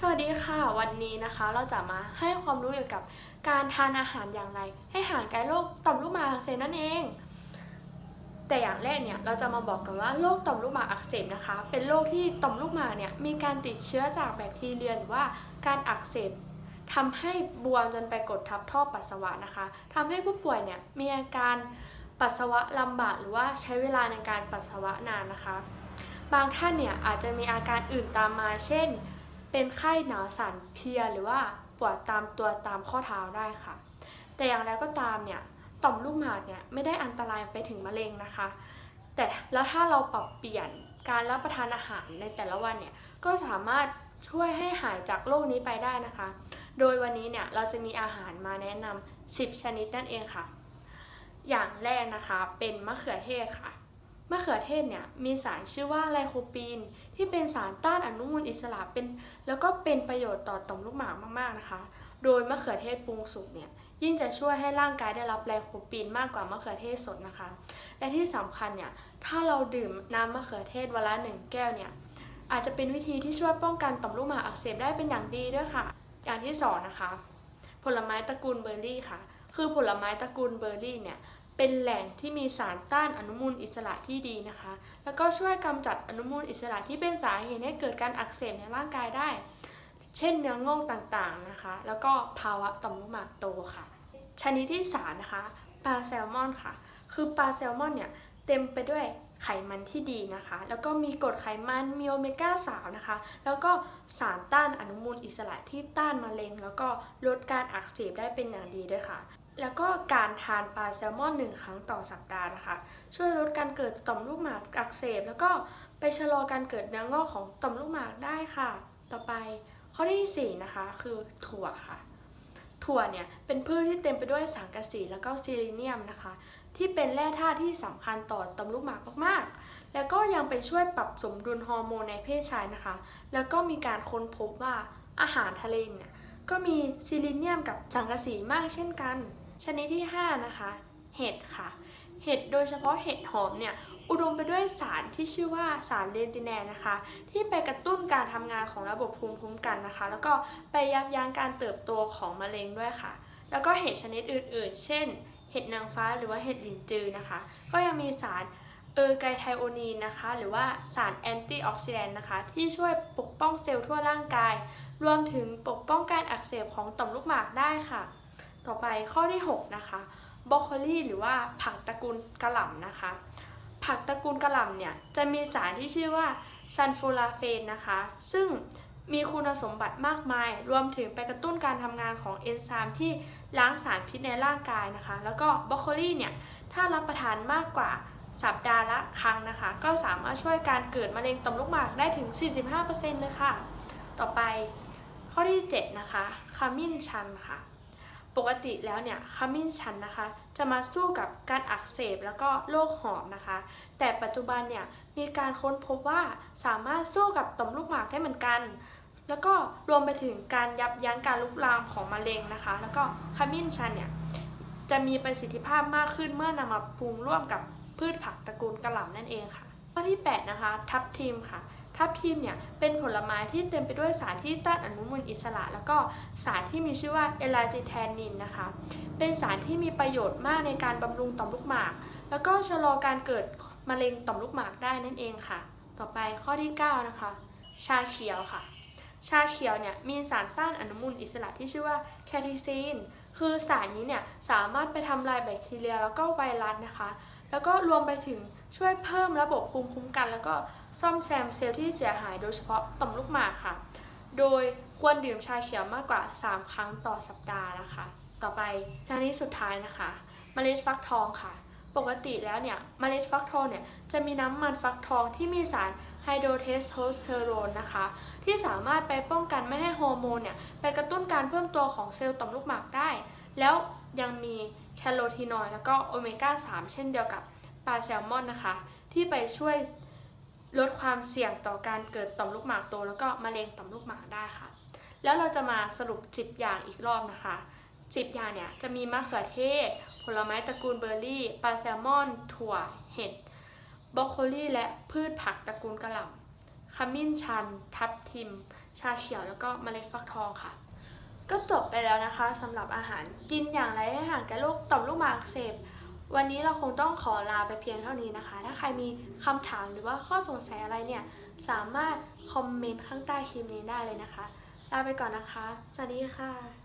สวัสดีค่ะ วันนี้นะคะเราจะมาให้ความรู้เกี่ยวกับการทานอาหารอย่างไร ให้ห่างไกลโรคต่อมลูกหมากอักเสบนั่นเอง แต่อย่างแรกเนี่ยเราจะมาบอกกันว่าโรคต่อมลูกหมากอักเสบนะคะ เป็นโรคที่ต่อมลูกหมากเนี่ยมีการติดเชื้อจากแบคทีเรียหรือว่าการอักเสบทำให้บวมจนไปกดทับท่อปัสสาวะนะคะทำให้ผู้ป่วยเนี่ยมีอาการปัสสาวะลำบากหรือว่าใช้เวลาในการปัสสาวะนานนะคะ บางท่านเนี่ยอาจจะมีอาการอื่นตามมาเช่น เป็นไข้หนาวสั่นเพียหรือว่าปวดตามตัวตามข้อเท้าได้ค่ะ แต่อย่างไรก็ตามเนี่ยต่อมลูกหมากเนี่ยไม่ได้อันตรายไปถึงมะเร็งนะคะ แต่แล้วถ้าเราปรับเปลี่ยนการรับประทานอาหารในแต่ละวันเนี่ยก็สามารถช่วยให้หายจากโรคนี้ไปได้นะคะ โดยวันนี้เนี่ยเราจะมีอาหารมาแนะนำ10 ชนิดนั่นเองค่ะ อย่างแรกนะคะเป็นมะเขือเทศค่ะ มะเขือเทศเนี่ยมีสารชื่อว่าไลโคปีน ที่เป็นสารต้านอนุมูลอิสระเป็น แล้วก็เป็นประโยชน์ต่อต่อมลูกหมากมากๆนะคะ โดยมะเขือเทศปรุงสุกเนี่ยยิ่งจะช่วยให้ร่างกายได้รับไลโคปีนมากกว่ามะเขือเทศสดนะคะ และที่สำคัญเนี่ยถ้าเราดื่มน้ำมะเขือเทศวันละหนึ่งแก้วเนี่ยอาจจะเป็นวิธีที่ช่วยป้องกันต่อมลูกหมากอักเสบได้เป็นอย่างดีด้วยค่ะ อย่างที่สองนะคะผลไม้ตระกูลเบอร์รี่ค่ะ คือผลไม้ตระกูลเบอร์รี่เนี่ย เป็นแหล่งที่มีสารต้านอนุมูลอิสระที่ดีนะคะ แล้วก็ช่วยกำจัดอนุมูลอิสระที่เป็นสาเหตุให้เกิดการอักเสบในร่างกายได้ เช่นเนื้องอกต่างๆนะคะ แล้วก็ภาวะต่อมลูกหมากโตค่ะ ชนิดที่สามนะคะปลาแซลมอนค่ะ คือปลาแซลมอนเนี่ยเต็มไปด้วยไขมันที่ดีนะคะ แล้วก็มีกรดไขมัน มีโอเมก้า 3 นะคะ แล้วก็สารต้านอนุมูลอิสระที่ต้านมะเร็ง แล้วก็ลดการอักเสบได้เป็นอย่างดีด้วยค่ะ แล้วก็การทานปลาแซลมอนหนึ่งครั้งต่อสัปดาห์นะคะ ช่วยลดการเกิดต่อมลูกหมากอักเสบ แล้วก็ไปชะลอการเกิดเนื้องอกของต่อมลูกหมากได้ค่ะ ต่อไปข้อที่4นะคะคือถั่วค่ะ ถั่วเนี่ยเป็นพืชที่เต็มไปด้วยสังกะสีแล้วก็ซิลิเนียมนะคะ ที่เป็นแร่ธาตุที่สำคัญต่อต่อมลูกหมากมากๆ แล้วก็ยังไปช่วยปรับสมดุลฮอร์โมนในเพศชายนะคะ แล้วก็มีการค้นพบว่าอาหารทะเลเนี่ยก็มีซิลิเนียมกับสังกะสีมากเช่นกัน ชนิดที่ 5 นะคะ เห็ดค่ะ เห็ดโดยเฉพาะเห็ดหอมเนี่ยอุดมไปด้วยสารที่ชื่อว่าสารเลนติแนนนะคะ ที่ไปกระตุ้นการทำงานของระบบภูมิคุ้มกันนะคะ แล้วก็ไปยับยั้งการเติบโตของมะเร็งด้วยค่ะ แล้วก็เห็ดชนิดอื่น ๆ เช่น เห็ดนางฟ้าหรือว่าเห็ดหลินจือนะคะ ก็ยังมีสารเออร์ไกไทโอนีนนะคะ หรือว่าสารแอนตี้ออกซิแดนต์นะคะ ที่ช่วยปกป้องเซลล์ทั่วร่างกาย รวมถึงปกป้องการอักเสบของต่อมลูกหมากได้ค่ะ ต่อไปข้อที่ 6 นะคะบรอกโคลีหรือว่าผักตระกูลกระหล่ำนะคะ ผักตระกูลกระหล่ำเนี่ยจะมีสารที่ชื่อว่าซันฟูลาเฟนนะคะ ซึ่งมีคุณสมบัติมากมาย รวมถึงไปกระตุ้นการทำงานของเอนไซม์ที่ล้างสารพิษในร่างกายนะคะ แล้วก็บรอกโคลีเนี่ยถ้ารับประทานมากกว่าสัปดาห์ละครั้งนะคะ ก็สามารถช่วยการเกิดมะเร็งต่อมลูกหมากได้ถึง 45%เลยค่ะ ต่อไปข้อที่ 7 นะคะขมิ้นชันค่ะ ปกติแล้วเนี่ยขมิ้นชันนะคะ จะมาสู้กับการอักเสบแล้วก็โรคหอบนะคะ แต่ปัจจุบันเนี่ยมีการค้นพบว่าสามารถสู้กับต่อมลูกหมากได้เหมือนกัน แล้วก็รวมไปถึงการยับยั้งการลุกลามของมะเร็งนะคะ แล้วก็ขมิ้นชันเนี่ยจะมีประสิทธิภาพมากขึ้นเมื่อนำมาปรุงร่วมกับพืชผักตระกูลกระหล่ำนั่นเองค่ะข้อที่ 8 นะคะ ทับทิมค่ะ ทับทิมเนี่ยเป็นผลไม้ที่เต็มไปด้วยสารที่ต้านอนุมูลอิสระ แล้วก็สารที่มีชื่อว่าเอลาจิแทนนินนะคะ เป็นสารที่มีประโยชน์มากในการบำรุงต่อมลูกหมาก แล้วก็ชะลอการเกิดมะเร็งต่อมลูกหมากได้นั่นเองค่ะ ต่อไปข้อที่ 9 นะคะ ชาเขียวค่ะ ชาเขียวเนี่ยมีสารต้านอนุมูลอิสระที่ชื่อว่าแคทิซีน คือสารนี้เนี่ยสามารถไปทำลายแบคทีเรียแล้วก็ไวรัสนะคะ แล้วก็รวมไปถึงช่วยเพิ่มระบบภูมิคุ้มกัน แล้วก็ ซ่อมแซมเซลล์ที่เสียหายโดยเฉพาะต่อมลูกหมากค่ะ โดยควรดื่มชาเขียวมากกว่า 3 ครั้งต่อสัปดาห์นะคะ ต่อไปชนิดสุดท้ายนะคะเมล็ดฟักทองค่ะ ปกติแล้วเนี่ยเมล็ดฟักทองเนี่ยจะมีน้ำมันฟักทองที่มีสารไฮโดรเทสโทสเตอโรนนะคะ ที่สามารถไปป้องกันไม่ให้ฮอร์โมนเนี่ยไปกระตุ้นการเพิ่มตัวของเซลล์ต่อมลูกหมากได้ แล้วยังมีแคโรทีนอยด์แล้วก็โอเมก้า 3 เช่นเดียวกับปลาแซลมอนนะคะ ที่ไปช่วย ลดความเสี่ยงต่อการเกิดต่อมลูกหมากโตแล้วก็มะเร็งต่อมลูกหมากได้ค่ะ แล้วเราจะมาสรุป 10 อย่างอีกรอบนะคะ 10 อย่างเนี่ยจะมีมะเขือเทศ ผลไม้ตระกูลเบอร์รี่ ปลาแซลมอน ถั่ว เห็ดบรอกโคลีและพืชผักตระกูลกระหล่ำขมิ้นชัน ทับทิม ชาเขียวแล้วก็เมล็ดฟักทองค่ะ ก็จบไปแล้วนะคะสำหรับอาหารกินอย่างไรให้ห่างไกลโรคต่อมลูกหมากอักเสบ วันนี้เราคงต้องขอลาไปเพียงเท่านี้นะคะ ถ้าใครมีคำถามหรือว่าข้อสงสัยอะไรเนี่ย สามารถคอมเมนต์ข้างใต้คลิปนี้ได้เลยนะคะ ลาไปก่อนนะคะ สวัสดีค่ะ